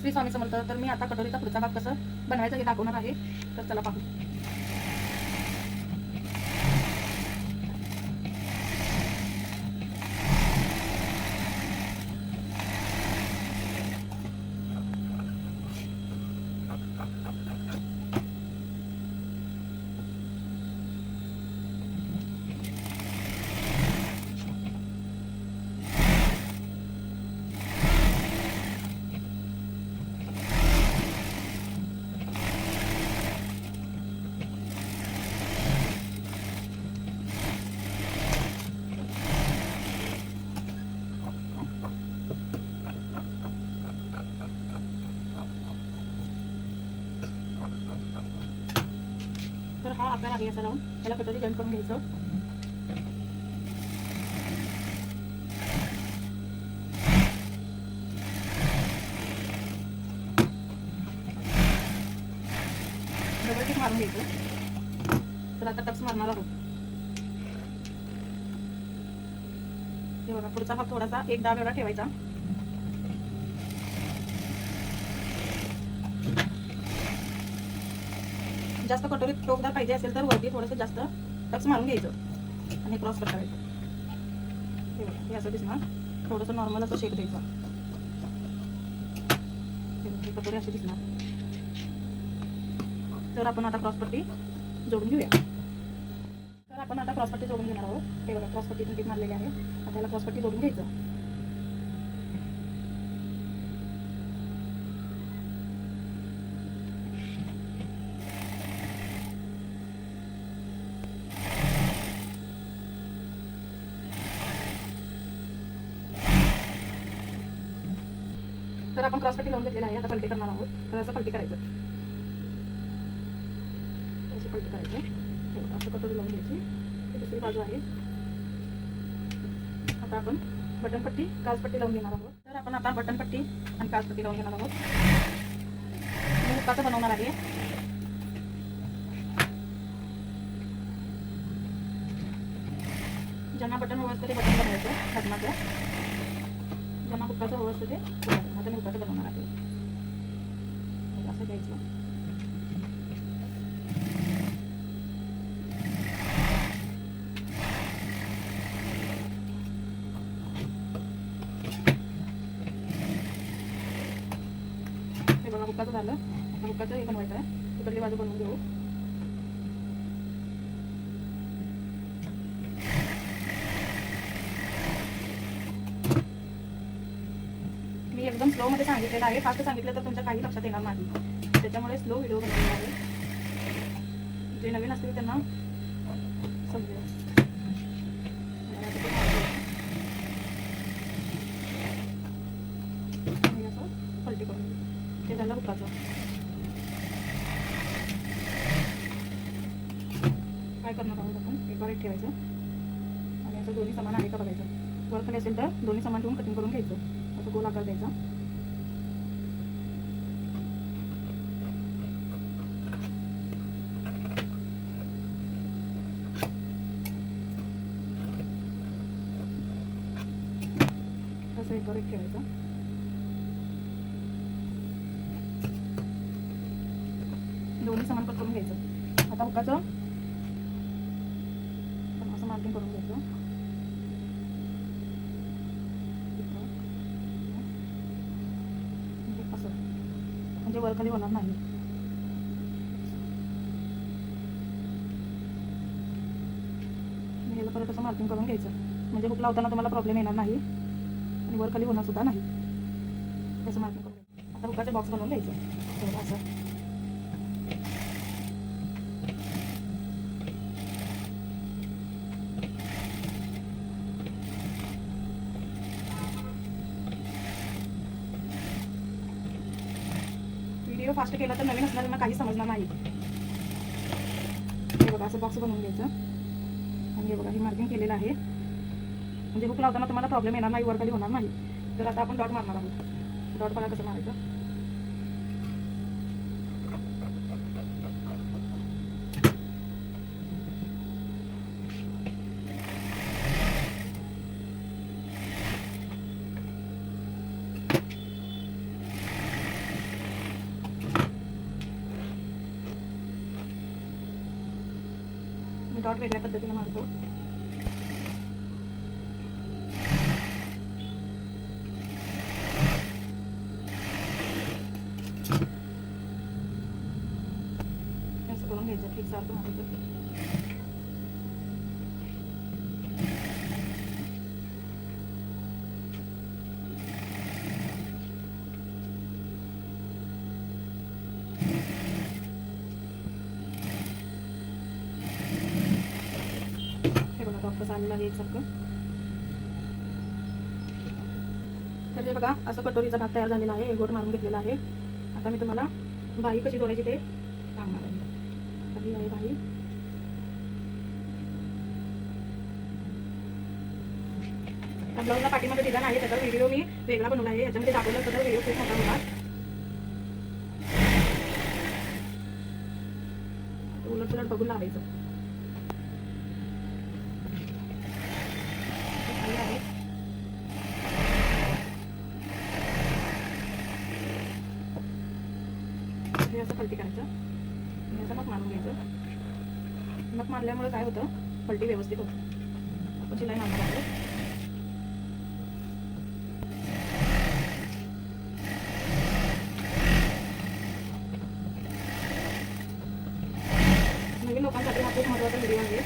श्री स्वामी समर्थ तर मी आता कटोरीचा पुढचा भाग कसं बनवायचं हे दाखवणार आहे. तर चला पाहू. तर हा असं लावून त्याला कटोरी जॉईन करून घ्यायचं. डबल टिक मारून घ्यायचं. तर आता टप्स मारणार आहोत. हे बघा पुढचा भाग थोडासा एक दाब एवढा ठेवायचा. जास्त कटोरीत टोकदार पाहिजे असेल तर वरती थोडंसं जास्त टक्स मारून घ्यायचं. आणि क्रॉस कट करायचं. हे असं दिसणार. थोडंसं नॉर्मल असं शेक द्यायचं. हे कटोरी अशी दिसणार. तर आपण आता क्रॉसपट्टी जोडून घेऊया. तर आपण आता क्रॉसपट्टी जोडून घेणार आहोत. हे बघा क्रॉसपट्टी टीप मारलेली आहे. आता याला क्रॉसपट्टी जोडून घ्यायचं. आपण आपण क्रॉसपट्टी लावून घेतलेला आहे आता पलटी करणार आहोत. तर असं पलटी करायचं. असं पलटी करायचं. असं कटोरी लावून घ्यायची. ही दुसरी बाजू आहे. आता आपण बटनपट्टी काजपट्टी लावून घेणार आहोत. तर आपण आता बटनपट्टी आणि काजपट्टी लावून घेणार आहोत. मी हुक्काचं बनवणार आहे? ज्यांना बटन हवं असतं ते बटन बनवायचं लग्नाचं ज्यांना हुक्काचं हवं असतं ते आता मी बनवणार आहे. असं घ्यायचं हे झालं. मुक्काचं हे बनवायचं आहे. तिकडली बाजू बनवून घेऊ. मी स्लो मध्ये सांगितलेलं आहे. फास्ट सांगितलं तर तुमच्या काही लक्षात येणार नाही. त्याच्यामुळे स्लो व्हिडिओ बनवलेला आहे. जे नवीन असतील त्यांना समजेल असं पलटी करून ते झालं हुक्काचं काय करणार आहोत आपण? एक एक ठेवायचं. आणि असं दोन्ही समान आहे का बघायचं. वर खाली असेल तर दोन्ही समान ठेवून कटिंग करून घ्यायचं. असं गोल आकार द्यायचा. असं एकावर ठेवायचं दोन्ही समान कट करून घ्यायचं. आता हुकाचं आपण असं म्हणजे मार्किंग करून घ्यायचं. म्हणजे असं. म्हणजे वरखाली होणार नाही. आणि ह्याला परत असं मार्किंग करून घ्यायचं. म्हणजे हुक लावताना तुम्हाला प्रॉब्लेम येणार नाही. आणि वरखाली होणार सुद्धा नाही. त्याचं मार्किंग करून आता हुकाचे बॉक्स बनवून घ्यायचं. असं. व्हिडिओ फास्ट केला तर नवीन असणाऱ्यांना काही समजणार नाही. हे बघा असं बॉक्स बनवून घ्यायचं. आणि हे बघा हे मार्किंग केलेलं आहे. म्हणजे हुक लावताना तुम्हाला प्रॉब्लेम येणार नाही वरखाली होणार नाही. तर आता आपण डॉट मारणार आहोत. डॉट मला कसं मारायचं. डॉट वेगळ्या पद्धतीने मारतो. हे बघा डॉक्टर तर हे बघा असं कटोरीचा भात तयार झालेला आहे गोट मारून घेतलेला आहे. आता मी तुम्हाला बाई कशी दोरायची ते सांगणार आहे. आहे बाई ब्लाऊजला पाठीमध्ये डिझाईन आहे त्याचा व्हिडिओ मी वेगळा बनवला आहे. याच्यामध्ये दाखवलं त्याचा व्हिडिओ खूप मोठा होणार. उलट सुलट बघून लावायचं खाली आहे हे असं पलटी करायचं आणि असं मग मारून घ्यायचं मग मारल्यामुळे काय होतं? पलटी व्यवस्थित होतं. आपण शिलाई नवीन लोकांसाठी हा खूप महत्त्वाचा व्हिडिओ आहे.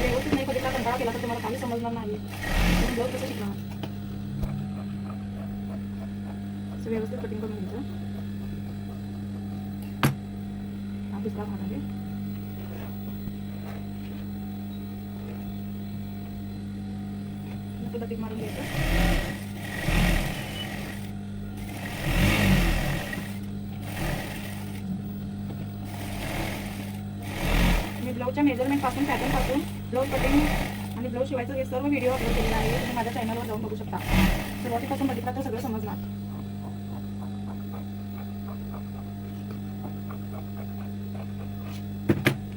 व्यवस्थित नाही बघितला कंटाळा केला तर तुम्हाला काही समजणार नाही ब्लाऊज कसं शिकणार. असं व्यवस्थित कटिंग करून घ्यायचं. हा दुसरा भाग आहे. सुद्धा मारून घ्यायचं. मी ब्लाऊजच्या मेजरमेंटपासून पॅटर्नपासून ब्लाऊज कटिंग आणि ब्लाऊज शिवायचं हे सर्व व्हिडिओ अपलोड केलेला आहे. तुम्ही माझ्या चॅनलवर जाऊन बघू शकता. सुरुवातीपासून बघितला तर सगळं समजणार.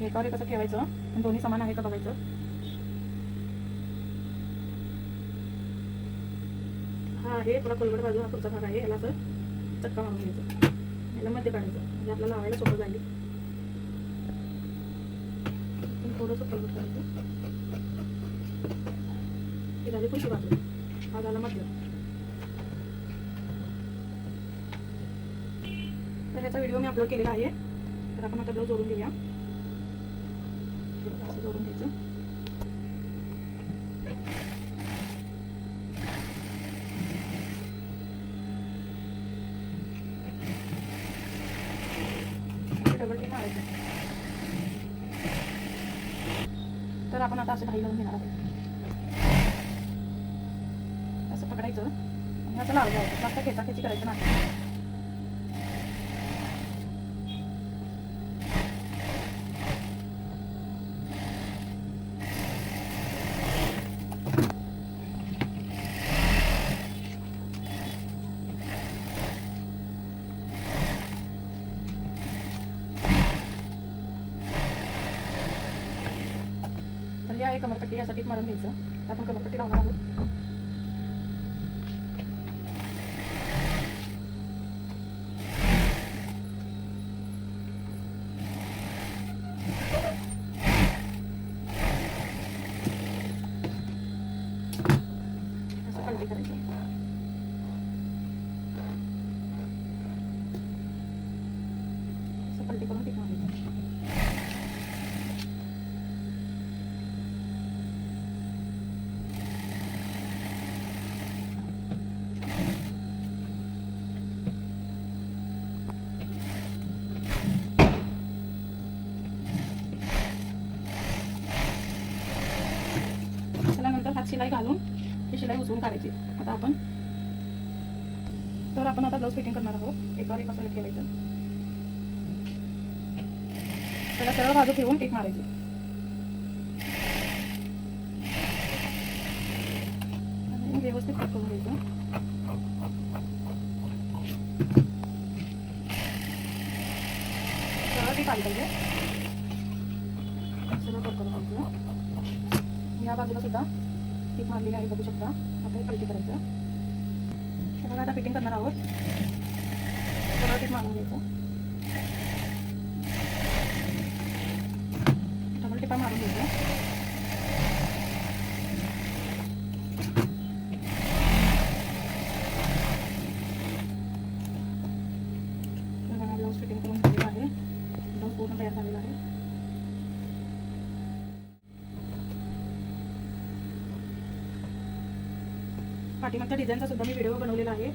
एकावर एक कसं ठेवायचं. आणि दोन्ही समान आहे का बघायचं? हा आहे थोडा कोलगड बाजू हा पुढचा भाग आहे. याला असं चक्का मारून घ्यायचं. याला मध्ये काढायचं. म्हणजे आपल्याला लावायला सोपं जाईल. थोडंसं कोलगड करायचं हे झाली पुढची बाजू. हा झाला मध्य तर ह्याचा व्हिडिओ मी अपलोड केलेला आहे. तर आपण आता ब्लाऊज जोडून घेऊया. असं घ्यायचं डबल तर आपण आता असं काही लावून घेणार आहोत. असं पकडायचं. आणि असं लावायचं जास्त खेचाखेची करायचं नाही. आहे कमरपट्टी यासाठी मारून घ्यायचं. तर आपण कमरपट्टी लावणार आहोत असं पलटी करायचं असं पलटी करून टिक मारायचं त्याच्यानंतर हात शिलाई घालून ही शिलाई उचलून काढायची. आता आपण तर आपण आता ब्लाऊज फिटिंग करणार आहोत. एकावर एक असं ठेवायचं त्याला सरळ बाजू ठेवून टेक मारायची. व्यवस्थित कट करून घ्यायचं. सरळ टीप आली पाहिजे. सरळ कट करून घ्यायचं. या बाजूला सुद्धा टीप मारलेली आहे बघू शकता. आता हे पलटी करायचं हे बघा आता फिटिंग करणार आहोत. सरळ टीप मारून घ्यायचं. डबल टिपा मारून घ्यायचं तर बघा ब्लाऊज फिटिंग करून झालेला आहे ब्लाऊज पूर्ण तयार झालेला आहे पाठीमागच्या डिझाईनचा सुद्धा मी व्हिडिओ बनवलेला आहे.